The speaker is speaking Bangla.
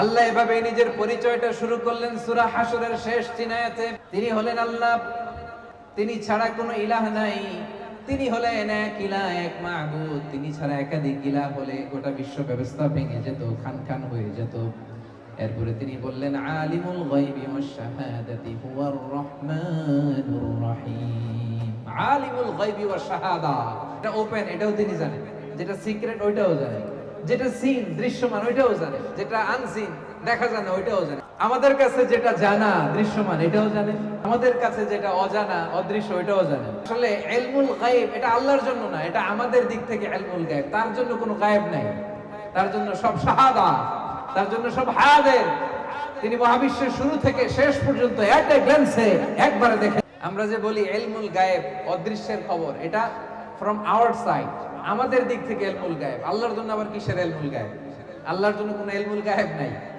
আল্লাহ এভাবে নিজের পরিচয়টা শুরু করলেন সূরা হাসরের শেষ তিন আয়াতে তিনি হলেন আল্লাহ। তিনি ছাড়া কোনো ইলাহ নাই। তিনি হলেন এক ইলাহ, এক মাহবুদ। তিনি ছাড়া একাধিক ইলাহ হলে গোটা বিশ্ব ব্যবস্থা ভেঙে যেত, খান খান হয়ে যেত। এরপরে তিনি বললেন, আলিমুল গায়বি ওয়াশ শাহাদাতি হুয়ার রহমানুর রহিম। আলিমুল গায়বি ওয়াশ শাহাদা। এটা ওপেন এটাও তিনি জানেন। যেটা সিক্রেট ওইটাও জানেন। যেটা সিন, দৃশ্যমান, ওইটাও জানে। যেটা আনসিন দেখা যায় না, ওইটাও জানে। আমাদের কাছে যেটা জানা, দৃশ্যমান, এটাও জানে। আমাদের কাছে যেটা অজানা, অদৃশ্য, ওইটাও জানে। আসলে এলমুল গায়েব, এটা আল্লাহর জন্য না, এটা আমাদের দিক থেকে এলমুল গায়েব। তার জন্য কোনো গায়েব নাই। তার জন্য সব শাহাদা, তার জন্য সব হায়াদের। তিনি মহাবিশ্বের শুরু থেকে শেষ পর্যন্ত একটা গ্ল্যান্সে একবারে দেখে আমরা যে বলি এলমুল গায়েব, অদৃশ্যের খবর, এটা ফ্রম আওয়ার সাইড আমাদের দিক থেকে এলমুল গায়েব। আল্লাহর জন্য আবার কিসের এলমুল গায়েব? আল্লাহর জন্য কোনো এলমুল গায়েব নাই।